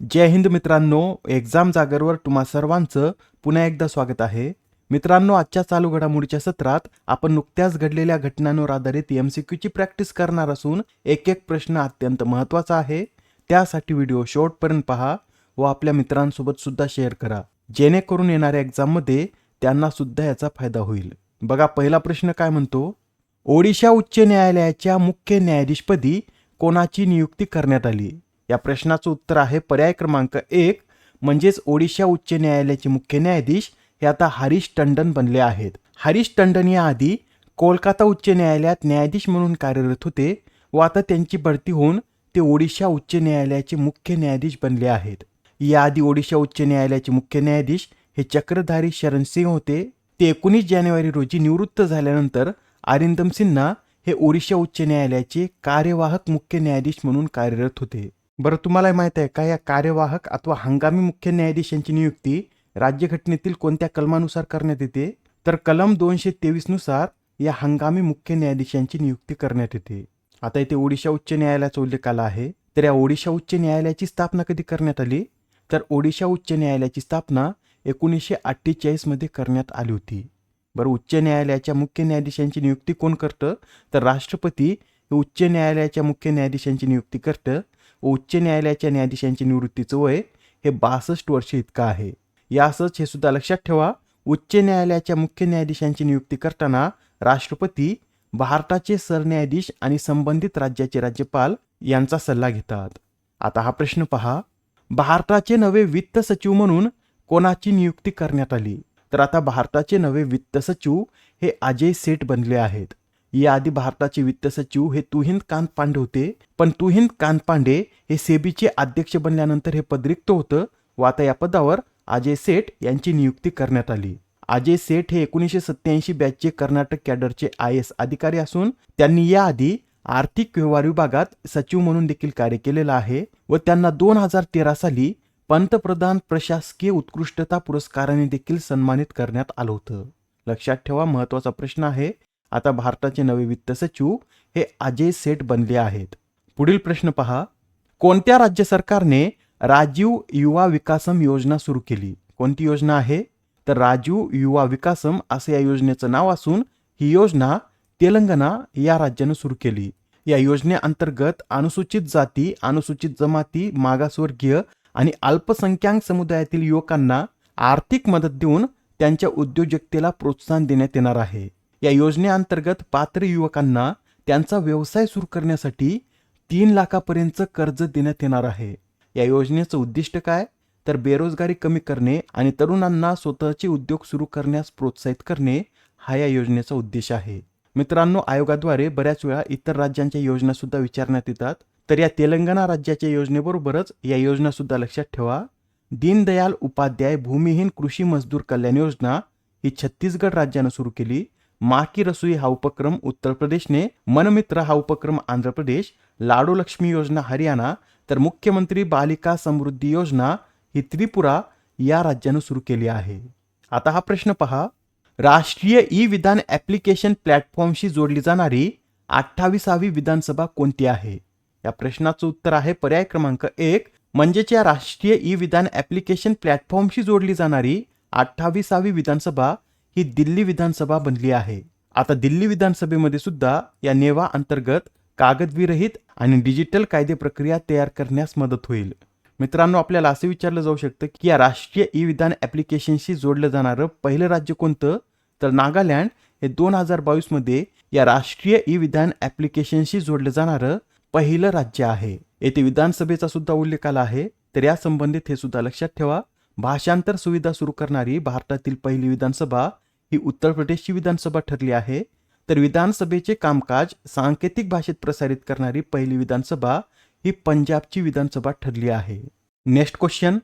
जय हिंद मित्रांनो एक्झाम जागरवर तुम्हा सर्वांचं पुन्हा एकदा स्वागत आहे. मित्रांनो आजच्या चालू घडामोडीच्या सत्रात आपण नुकत्याच घडलेल्या घटनांवर आधारित एम सी क्यूची प्रॅक्टिस करणार असून एक एक प्रश्न अत्यंत महत्त्वाचा आहे. त्यासाठी व्हिडिओ शेवटपर्यंत पहा व आपल्या मित्रांसोबत सुद्धा शेअर करा. जेणेकरून येणाऱ्या एक्झाममध्ये त्यांना सुद्धा याचा फायदा होईल. बघा पहिला प्रश्न काय म्हणतो? ओडिशा उच्च न्यायालयाच्या मुख्य न्यायाधीशपदी कोणाची नियुक्ती करण्यात आली? या प्रश्नाचं उत्तर आहे पर्याय क्रमांक एक म्हणजेच ओडिशा उच्च न्यायालयाचे मुख्य न्यायाधीश हे आता हरीश टंडन बनले आहेत. हरीश टंडन याआधी कोलकाता उच्च न्यायालयात न्यायाधीश म्हणून कार्यरत होते व आता त्यांची भरती होऊन ते ओडिशा उच्च न्यायालयाचे मुख्य न्यायाधीश बनले आहेत. याआधी ओडिशा उच्च न्यायालयाचे मुख्य न्यायाधीश हे चक्रधारी शरण सिंह होते. ते एकोणीस जानेवारी रोजी निवृत्त झाल्यानंतर अरिंदम सिन्हा हे ओडिशा उच्च न्यायालयाचे कार्यवाहक मुख्य न्यायाधीश म्हणून कार्यरत होते. बरं तुम्हाला माहीत आहे का या कार्यवाहक अथवा हंगामी मुख्य न्यायाधीशांची नियुक्ती राज्यघटनेतील कोणत्या कलमानुसार करण्यात येते? तर कलम दोनशे तेवीसनुसार या हंगामी मुख्य न्यायाधीशांची नियुक्ती करण्यात येते. आता इथे ओडिशा उच्च न्यायालयाचा उल्लेख आला आहे. तर या ओडिशा उच्च न्यायालयाची स्थापना कधी करण्यात आली? तर ओडिशा उच्च न्यायालयाची स्थापना एकोणीसशे अठ्ठेचाळीसमध्ये करण्यात आली होती. बरं उच्च न्यायालयाच्या मुख्य न्यायाधीशांची नियुक्ती कोण करतं? तर राष्ट्रपती हे उच्च न्यायालयाच्या मुख्य न्यायाधीशांची नियुक्ती करतं. उच्च न्यायालयाच्या न्यायाधीशांची निवृत्तीचं वय हे बासष्ट वर्ष इतकं आहे. यासच हे सुद्धा लक्षात ठेवा उच्च न्यायालयाच्या मुख्य न्यायाधीशांची नियुक्ती करताना राष्ट्रपती भारताचे सरन्यायाधीश आणि संबंधित राज्याचे राज्यपाल यांचा सल्ला घेतात. आता हा प्रश्न पहा भारताचे नवे वित्त सचिव म्हणून कोणाची नियुक्ती करण्यात आली? तर आता भारताचे नवे वित्त सचिव हे अजय सेठ बनले आहेत. याआधी भारताचे वित्त सचिव हे तुहिंद कांत पांडे होते. पण तुहिंद कांत पांडे हे सेबीचे अध्यक्ष बनल्यानंतर हे पद रिक्त होतं व आता या पदावर अजय सेठ यांची नियुक्ती करण्यात आली. अजय सेठ हे एकोणीसशे सत्याऐंशी बॅचचे कर्नाटक कॅडरचे आय एस अधिकारी असून त्यांनी याआधी आर्थिक व्यवहार विभागात सचिव म्हणून देखील कार्य केलेलं आहे व त्यांना दोन हजार तेरा साली पंतप्रधान प्रशासकीय उत्कृष्टता पुरस्काराने देखील सन्मानित करण्यात आलं होतं. लक्षात ठेवा महत्त्वाचा प्रश्न आहे आता भारताचे नवे वित्त सचिव हे अजय सेठ बनले आहेत. पुढील प्रश्न पहा. कोणत्या राज्य सरकारने राजीव युवा विकासम योजना सुरू केली? कोणती योजना आहे? तर राजीव युवा विकासम असं या योजनेचं नाव असून ही योजना तेलंगणा या राज्यानं सुरू केली. या योजनेअंतर्गत अनुसूचित जाती अनुसूचित जमाती मागासवर्गीय आणि अल्पसंख्याक समुदायातील युवकांना आर्थिक मदत देऊन त्यांच्या उद्योजकतेला प्रोत्साहन देण्यात येणार आहे. या योजनेअंतर्गत पात्र युवकांना त्यांचा व्यवसाय सुरू करण्यासाठी तीन लाखापर्यंतचं कर्ज देण्यात येणार आहे. या योजनेचं उद्दिष्ट काय? तर बेरोजगारी कमी करणे आणि तरुणांना स्वतःचे उद्योग सुरू करण्यास प्रोत्साहित करणे हा या योजनेचा उद्देश आहे. मित्रांनो आयोगाद्वारे बऱ्याच वेळा इतर राज्यांच्या योजना सुद्धा विचारण्यात येतात. तर या तेलंगणा राज्याच्या योजनेबरोबरच या योजना सुद्धा लक्षात ठेवा. दीनदयाल उपाध्याय भूमिहीन कृषी मजदूर कल्याण योजना ही छत्तीसगड राज्यानं सुरू केली. मा की रसोई हा उपक्रम उत्तर प्रदेशने मनमित्र हा उपक्रम आंध्र प्रदेश लाडो लक्ष्मी योजना हरियाणा तर मुख्यमंत्री बालिका समृद्धी योजना ही त्रिपुरा या राज्यानं सुरू केली आहे. आता हा प्रश्न पहा. राष्ट्रीय ई विधान ॲप्लिकेशन प्लॅटफॉर्मशी जोडली जाणारी अठ्ठावीसावी विधानसभा कोणती आहे? या प्रश्नाचं उत्तर आहे पर्याय क्रमांक एक. म्हणजेच या राष्ट्रीय ई विधान ॲप्लिकेशन प्लॅटफॉर्मशी जोडली जाणारी अठ्ठावीसावी विधानसभा ही दिल्ली विधानसभा बनली आहे. आता दिल्ली विधानसभेमध्ये सुद्धा या नेवा अंतर्गत कागदविरहित आणि डिजिटल कायदे प्रक्रिया तयार करण्यास मदत होईल. मित्रांनो आपल्याला असं विचारलं जाऊ शकतं की या राष्ट्रीय ई विधान ॲप्लिकेशनशी जोडलं जाणारं पहिलं राज्य कोणतं? तर नागालँड हे दोन हजार बावीसमध्ये या राष्ट्रीय ई विधान ॲप्लिकेशनशी जोडलं जाणारं पहिलं राज्य आहे. येथे विधानसभेचा सुद्धा उल्लेख आला आहे. तर या संबंधित हे सुद्धा लक्षात ठेवा. भाषांतर सुविधा सुरू करणारी भारतातील पहिली विधानसभा ही उत्तर प्रदेशची विधानसभा ठरली आहे. तर विधानसभेचे कामकाज सांकेतिक भाषेत प्रसारित करणारी पहिली विधानसभा ही पंजाबची विधानसभा ठरली आहे. नेक्स्ट क्वेश्चन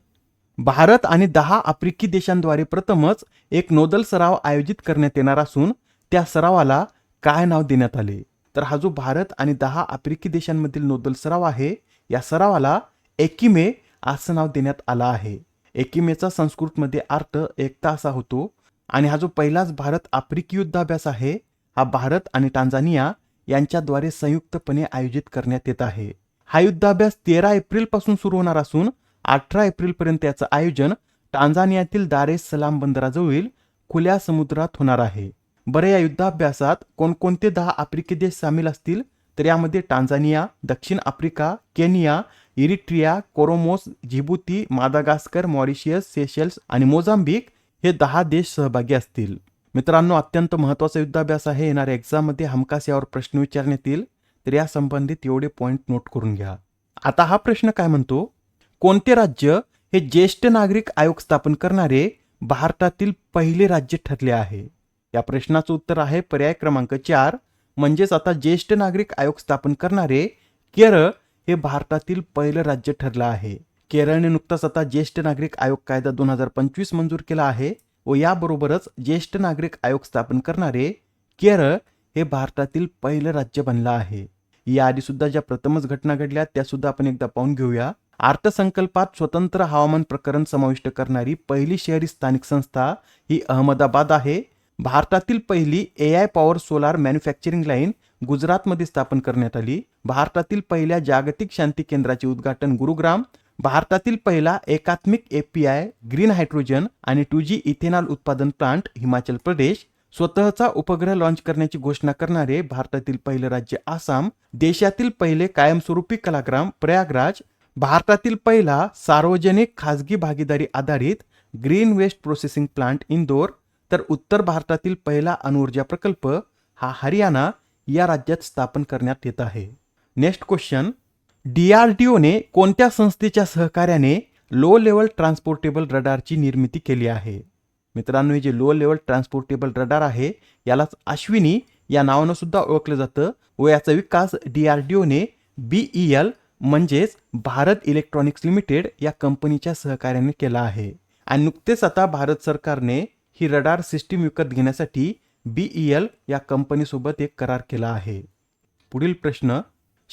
भारत आणि दहा आफ्रिकी देशांद्वारे प्रथमच एक नोदल सराव आयोजित करण्यात येणार असून त्या सरावाला काय नाव देण्यात आले? तर हा जो भारत आणि दहा आफ्रिकी देशांमधील नोदल सराव आहे या सरावाला एकिमे असं नाव देण्यात आलं आहे. एकिमेचा संस्कृतमध्ये अर्थ एकता असा होतो. आणि हा जो पहिलाच भारत आफ्रिकी युद्धाभ्यास आहे हा भारत आणि टांझानिया यांच्याद्वारे संयुक्तपणे आयोजित करण्यात येत आहे. हा युद्धाभ्यास तेरा एप्रिलपासून सुरू होणार असून अठरा एप्रिलपर्यंत याचं आयोजन टांझानियातील दारे सलाम बंदराजवळील खुल्या समुद्रात होणार आहे. बरं या युद्धाभ्यासात कोणकोणते दहा आफ्रिकी देश सामील असतील? तर यामध्ये टांझानिया दक्षिण Africa Kenya Eritrea Comoros Djibouti Madagascar Mauritius Seychelles आणि मोझांबिक हे दहा देश सहभागी असतील. मित्रांनो अत्यंत महत्त्वाचा युद्धाभ्यास आहे. येणाऱ्या एक्झाममध्ये हमखास यावर प्रश्न विचारण्यात येईल तर या संबंधित एवढे पॉईंट नोट करून घ्या. आता हा प्रश्न काय म्हणतो? कोणते राज्य हे ज्येष्ठ नागरिक आयोग स्थापन करणारे भारतातील पहिले राज्य ठरले आहे? या प्रश्नाचं उत्तर आहे पर्याय क्रमांक चार. म्हणजेच आता ज्येष्ठ नागरिक आयोग स्थापन करणारे केरळ हे भारतातील पहिलं राज्य ठरलं आहे. केरळने नुकताच आता ज्येष्ठ नागरिक आयोग कायदा दोन हजार पंचवीस मंजूर केला आहे व याबरोबरच ज्येष्ठ नागरिक आयोग स्थापन करणारे केरळ हे भारतातील पहिलं राज्य बनलं आहे. याआधी सुद्धा ज्या प्रथमच घटना घडल्या त्या सुद्धा आपण एकदा पाहून घेऊया. अर्थसंकल्पात स्वतंत्र हवामान प्रकरण समाविष्ट करणारी पहिली शहरी स्थानिक संस्था ही अहमदाबाद आहे. भारतातील पहिली A I power solar manufacturing line गुजरातमध्ये स्थापन करण्यात आली. भारतातील पहिल्या जागतिक शांती केंद्राचे उद्घाटन गुरुग्राम भारतातील पहिला एकात्मिक एपीआय ग्रीन हायड्रोजन आणि टू जी इथेनॉल उत्पादन प्लांट हिमाचल प्रदेश स्वतःचा उपग्रह लॉन्च करण्याची घोषणा करणारे भारतातील पहिले राज्य आसाम देशातील पहिले कायमस्वरूपी कलाग्राम प्रयागराज भारतातील पहिला सार्वजनिक खाजगी भागीदारी आधारित green waste processing plant Indore तर उत्तर भारतातील पहिला अणुऊर्जा प्रकल्प हा हरियाणा या राज्यात स्थापन करण्यात येत आहे. नेक्स्ट क्वेश्चन डीआरडीओने कोणत्या संस्थेच्या सहकार्याने लो लेवल ट्रान्सपोर्टेबल रडारची निर्मिती केली आहे? मित्रांनो हे जे लो लेवल ट्रान्सपोर्टेबल रडार आहे यालाच अश्विनी या नावानं सुद्धा ओळखलं जातं. व याचा विकास डीआरडीओने बीईएल म्हणजेच भारत इलेक्ट्रॉनिक्स लिमिटेड या कंपनीच्या सहकार्याने केला आहे. आणि नुकतेच आता भारत सरकारने ही रडार सिस्टीम विकत घेण्यासाठी बीईएल या कंपनीसोबत एक करार केला आहे. पुढील प्रश्न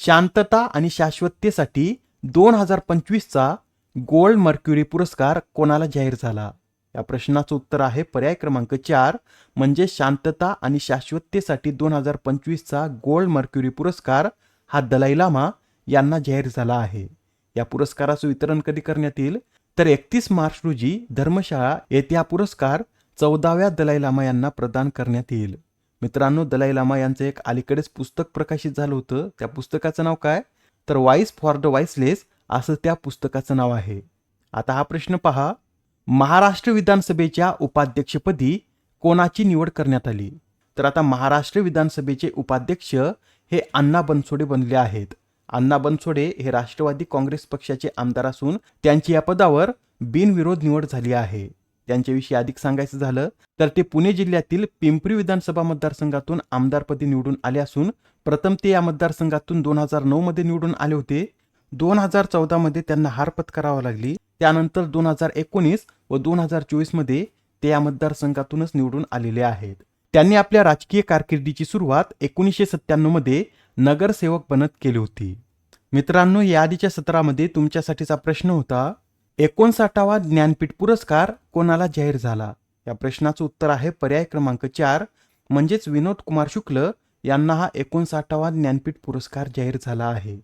शांतता आणि शाश्वततेसाठी दोन हजार पंचवीसचा गोल्ड मर्क्युरी पुरस्कार कोणाला जाहीर झाला? या प्रश्नाचं उत्तर आहे पर्याय क्रमांक चार म्हणजे शांतता आणि शाश्वततेसाठी दोन हजार पंचवीसचा गोल्ड मर्क्युरी पुरस्कार हा दलाई लामा यांना जाहीर झाला आहे. या पुरस्काराचं वितरण कधी करण्यात येईल? तर एकतीस मार्च रोजी धर्मशाळा येथे हा पुरस्कार चौदाव्या दलाई लामा यांना प्रदान करण्यात येईल. मित्रांनो दलाई लामा यांचं एक अलीकडेच पुस्तक प्रकाशित झालं होतं. त्या पुस्तकाचं नाव काय? तर वाईस फॉर द वाईसलेस असं त्या पुस्तकाचं नाव आहे. आता हा प्रश्न पहा. महाराष्ट्र विधानसभेच्या उपाध्यक्षपदी कोणाची निवड करण्यात आली? तर आता महाराष्ट्र विधानसभेचे उपाध्यक्ष हे अण्णा बनसोडे बनले आहेत. अण्णा बनसोडे हे राष्ट्रवादी काँग्रेस पक्षाचे आमदार असून त्यांची या पदावर बिनविरोध निवड झाली आहे. त्यांच्याविषयी अधिक सांगायचं झालं तर ते पुणे जिल्ह्यातील पिंपरी विधानसभा मतदारसंघातून आमदारपदी निवडून आले असून प्रथम ते या मतदारसंघातून दोन हजार नऊ मध्ये निवडून आले होते. दोन हजार चौदा मध्ये त्यांना हार पत्करावा लागली. त्यानंतर दोन हजार एकोणीस व दोन हजार चोवीसमध्ये ते या मतदारसंघातूनच निवडून आलेले आहेत. त्यांनी आपल्या राजकीय कारकिर्दीची सुरुवात एकोणीसशे सत्त्याण्णवमध्ये नगरसेवक बनत केली होती. मित्रांनो या आधीच्या सत्रामध्ये तुमच्यासाठीचा प्रश्न होता एकोणसाठावा ज्ञानपीठ पुरस्कार कोणाला जाहीर झाला? या प्रश्नाचं उत्तर आहे पर्याय क्रमांक चार. म्हणजेच विनोद कुमार शुक्ल यांना हा एकोणसाठावा ज्ञानपीठ पुरस्कार जाहीर झाला आहे.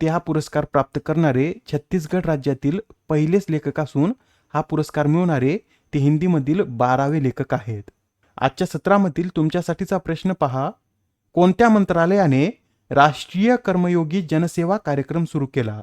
ते हा पुरस्कार प्राप्त करणारे छत्तीसगड राज्यातील पहिलेच लेखक असून हा पुरस्कार मिळवणारे ते हिंदीमधील बारावे लेखक आहेत. आजच्या सत्रामधील तुमच्यासाठीचा प्रश्न पहा. कोणत्या मंत्रालयाने राष्ट्रीय कर्मयोगी जनसेवा कार्यक्रम सुरू केला?